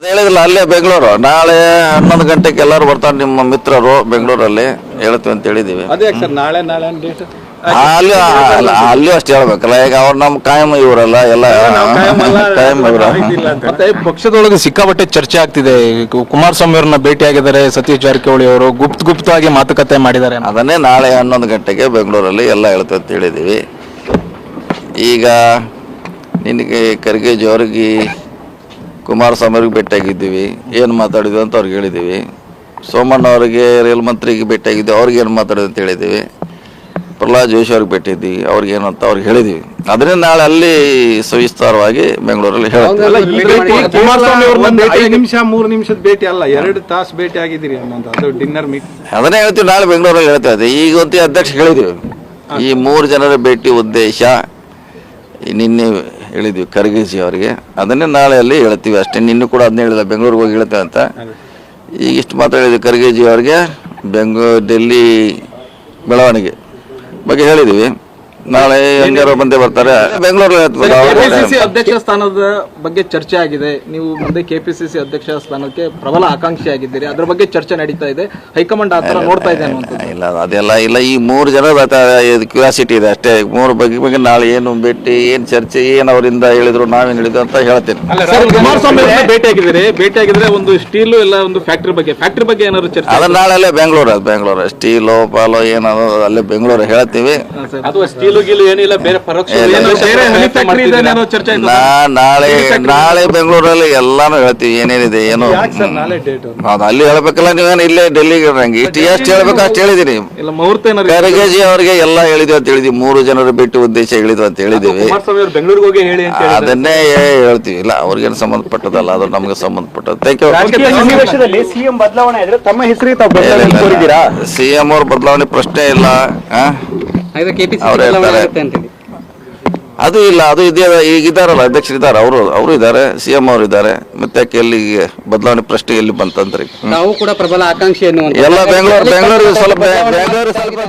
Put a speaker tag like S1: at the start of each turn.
S1: ಹೇಳಿದಿಲ್ಲ ಅಲ್ಲೇ ಬೆಂಗಳೂರು. ನಾಳೆ ಹನ್ನೊಂದು ಗಂಟೆಗೆ ಎಲ್ಲರೂ ಬರ್ತಾರೆ ನಿಮ್ಮ ಮಿತ್ರರು ಬೆಂಗಳೂರಲ್ಲಿ ಹೇಳ್ತೀವಿ ಅಂತ ಹೇಳಿದೀವಿ.
S2: ಅದೇ ಸರ್ ನಾಳೆ ನಾಳೆ ಡೇಟ್
S1: ಅಲ್ಲಿ ಅಲ್ಲ, ಅಷ್ಟೇ ಹೇಳ್ಬೇಕಲ್ಲ ಈಗ ಅವ್ರು ನಮ್ಮ ಕಾಯಂ ಇವರಲ್ಲ ಎಲ್ಲ ಕಾಯಂ ಇವರು.
S3: ಮತ್ತೆ ಪಕ್ಷದೊಳಗೆ ಸಿಕ್ಕಾಪಟ್ಟೆ ಚರ್ಚೆ ಆಗ್ತಿದೆ. ಕುಮಾರಸ್ವಾಮಿ ಅವ್ರನ್ನ ಭೇಟಿಯಾಗಿದ್ದಾರೆ ಸತೀಶ್ ಜಾರಕಿಹೊಳಿ ಅವರು ಗುಪ್ತ ಗುಪ್ತವಾಗಿ ಮಾತುಕತೆ ಮಾಡಿದ್ದಾರೆ
S1: ಅದನ್ನೇ ನಾಳೆ ಹನ್ನೊಂದು ಗಂಟೆಗೆ ಬೆಂಗಳೂರಲ್ಲಿ ಎಲ್ಲ ಹೇಳ್ತೀವಿ ಅಂತ ಹೇಳಿದೀವಿ. ಈಗ ನಿನಗೆ ಖರ್ಗೆಜಿ ಅವ್ರಿಗೆ ಕುಮಾರಸ್ವಾಮಿ ಅವ್ರಿಗೆ ಭೇಟಿಯಾಗಿದ್ದೀವಿ ಏನು ಮಾತಾಡಿದ್ವಿ ಅಂತ ಅವ್ರಿಗೆ ಹೇಳಿದ್ದೀವಿ. ಸೋಮಣ್ಣ ಅವರಿಗೆ ರೈಲ್ ಮಂತ್ರಿಗೆ ಭೇಟಿಯಾಗಿದ್ದೀವಿ ಅವ್ರಿಗೆ ಏನು ಮಾತಾಡಿದ್ವಿ ಅಂತ ಹೇಳಿದ್ದೀವಿ. ಪ್ರಹ್ಲಾದ್ ಜೋಶಿ ಅವ್ರಿಗೆ ಭೇಟಿದ್ದೀವಿ ಅವ್ರಿಗೆ ಏನು ಅಂತ ಅವ್ರಿಗೆ ಹೇಳಿದ್ದೀವಿ. ಅದರಿಂದ ನಾಳೆ ಅಲ್ಲಿ ಸವಿಸ್ತಾರವಾಗಿ ಬೆಂಗಳೂರಲ್ಲಿ
S2: ನಿಮಿಷ ಮೂರು ನಿಮಿಷದ ಭೇಟಿ ಅಲ್ಲ ಎರಡು ತಾಸು ಭೇಟಿ ಆಗಿದ್ದೀರಿ ಅನ್ನೋದು ಅದು ಡಿನ್ನರ್ ಮೀಟ್
S1: ಅದನ್ನೇ ಹೇಳ್ತೀವಿ ನಾಳೆ ಬೆಂಗಳೂರಲ್ಲಿ ಹೇಳ್ತಾ ಇದ್ದೆ ಈಗ ಒಂದು ಅಧ್ಯಕ್ಷ ಹೇಳಿದ್ದೀವಿ. ಈ ಮೂರು ಜನರ ಭೇಟಿ ಉದ್ದೇಶ ನಿನ್ನೆ ಹೇಳಿದ್ವಿ ಖರ್ಗಿಸಿ ಅವರಿಗೆ. ಅದನ್ನೇ ನಾಳೆ ಅಲ್ಲಿ ಹೇಳ್ತೀವಿ ಅಷ್ಟೇ. ನಿನ್ನೆ ಕೂಡ ಅದನ್ನೇ ಹೇಳಿದ, ಬೆಂಗಳೂರಿಗೆ ಹೋಗಿ ಹೇಳ್ತೇವೆ ಅಂತ. ಈಗ ಇಷ್ಟು ಮಾತಾಡಿದ್ವಿ ಖರ್ಗೆಜಿ ಅವರಿಗೆ, ಬೆಂಗಳೂರು, ಡೆಲ್ಲಿ, ಬೆಳವಣಿಗೆ ಬಗ್ಗೆ ಹೇಳಿದ್ದೀವಿ ನಾಳೆ ಹೆಂಗಾರ ಬಂದೆ ಬರ್ತಾರೆ. ಬೆಂಗಳೂರಲ್ಲಿ
S3: ಕೆಪಿಸಿಸಿ ಅಧ್ಯಕ್ಷ ಸ್ಥಾನದ ಬಗ್ಗೆ ಚರ್ಚೆ ಆಗಿದೆ. ನೀವು ಮುಂದೆ ಕೆಪಿಸಿಸಿ ಅಧ್ಯಕ್ಷ ಸ್ಥಾನಕ್ಕೆ ಪ್ರಬಲ ಆಕಾಂಕ್ಷಿ ಆಗಿದ್ದೀರಿ. ಅದ್ರ ಬಗ್ಗೆ ಚರ್ಚೆ ನಡೀತಾ ಇದೆ. ಹೈಕಮಾಂಡ್ ಆತರ ತರ ನೋಡ್ತಾ ಇದೆ ಅನ್ನುವಂಥದ್ದು.
S1: ಇಲ್ಲ ಅದೆಲ್ಲ ಇಲ್ಲ. ಈ ಮೂರು ಜನ ಕ್ಯೂರಿಯಾಸಿಟಿ ಇದೆ ಅಷ್ಟೇ. ಮೂರು ಬಗ್ಗೆ ಬಗ್ಗೆ ನಾಳೆ ಏನು ಭೇಟಿ ಏನು ಚರ್ಚೆ ಏನ್ ಅವರಿಂದ ಹೇಳಿದ್ರು ನಾವೇನ್ ಹೇಳಿದ್ರು ಅಂತ ಹೇಳ್ತೇನೆ.
S3: ಸರ್ ಕುಮಾರಸ್ವಾಮಿ ಅವ್ರನ್ನ ಭೇಟಿ ಭೇಟಿಯಾಗಿದ್ರೆ ಒಂದು ಸ್ಟೀಲು ಎಲ್ಲ ಒಂದು ಫ್ಯಾಕ್ಟ್ರಿ ಬಗ್ಗೆ. ಫ್ಯಾಕ್ಟ್ರಿ ಬಗ್ಗೆ ಏನಾದ್ರು ಚರ್ಚೆ
S1: ಅದನ್ನ ನಾಳೆ ಅಲ್ಲೇ ಬೆಂಗಳೂರು ಅದು ಬೆಂಗಳೂರು. ಸ್ಟೀಲ್ ಪಾಲೋ ಏನೋ ಅಲ್ಲೇ ಬೆಂಗಳೂರು ಹೇಳ್ತೀವಿ.
S3: ಅಥವಾ ಸ್ಟೀಲು ಗೀಲು ಏನಿಲ್ಲ ಬೇರೆ ಪರೋಕ್ಷ
S1: ನಾಳೆ ನಾಳೆ ಬೆಂಗಳೂರಲ್ಲಿ ಎಲ್ಲಾನು ಹೇಳ್ತೀವಿ ಏನೇನಿದೆ ಏನು?
S2: ಯಾಕೆ ನಾಳೆ ಡೇಟ್
S1: ಹೌದು ಅಲ್ಲಿ ಹೇಳ್ಬೇಕಲ್ಲ ನೀವೇನು ಇಲ್ಲೇ ಡೆಲ್ಲಿಗೆ ಇರಂಗೆ? ಇಷ್ಟು ಎಷ್ಟು ಹೇಳ್ಬೇಕು ಅಷ್ಟು ಹೇಳಿದೀನಿ
S3: ಇಲ್ಲ ಮುಹೂರ್ತ ಏನಾದ್ರು
S1: ಖರ್ಗೆಜಿ ಅವರಿಗೆ ಎಲ್ಲ ಹೇಳಿದ್ವಿ ಅಂತ ಹೇಳಿದ್ವಿ ಮೂರು ಜನರು ಬಿಟ್ಟು ಉದ್ದೇಶ ಹೇಳಿದ್ವಿ ಅಂತ ಹೇಳಿದೀವಿ
S3: ಬೆಂಗಳೂರಿಗೆ ಹೋಗಿ ಹೇಳಿ
S1: ಅದನ್ನೇ ಹೇಳ್ತೀವಿ. ಇಲ್ಲ ಅವ್ರಿಗೇನು ಸಂಬಂಧಪಟ್ಟದಲ್ಲ ಅದು ನಮಗೆ ಸಂಬಂಧಪಟ್ಟದ್ದು. ಥ್ಯಾಂಕ್ ಯು
S4: ರಾಜಕೀಯ ಸನ್ನಿವೇಶದಲ್ಲಿ ಸಿಎಂ ಬದಲಾವಣೆ ತಮ್ಮ ಹೆಸರಿಗೆ ತಾವು ಬದಲಾವಣೆ ಕೋರಿದ್ದೀರಾ
S1: ಸಿ ಎಂ ಅವ್ರ ಬದಲಾವಣೆ ಪ್ರಶ್ನೆ ಇಲ್ಲ. ಅದು ಇಲ್ಲ ಅದು ಇದೆಯಾ ಈಗ ಇದಾರಲ್ಲ ಅಧ್ಯಕ್ಷರು ಇದ್ದಾರೆ ಅವರು ಅವರು ಇದ್ದಾರೆ ಸಿ ಎಂ ಅವರು ಇದ್ದಾರೆ ಮತ್ತೆ ಯಾಕೆ ಎಲ್ಲಿ ಬದಲಾವಣೆ ಪ್ರಶ್ನೆ ಎಲ್ಲಿ ಬಂತಂದ್ರೆ?
S5: ನಾವು ಕೂಡ ಪ್ರಬಲ ಆಕಾಂಕ್ಷಿ ಎನ್ನುವಂತ
S1: ಎಲ್ಲ ಬೆಂಗಳೂರು ಬೆಂಗಳೂರು ಸ್ವಲ್ಪ ಬೆಂಗಳೂರು ಸ್ವಲ್ಪ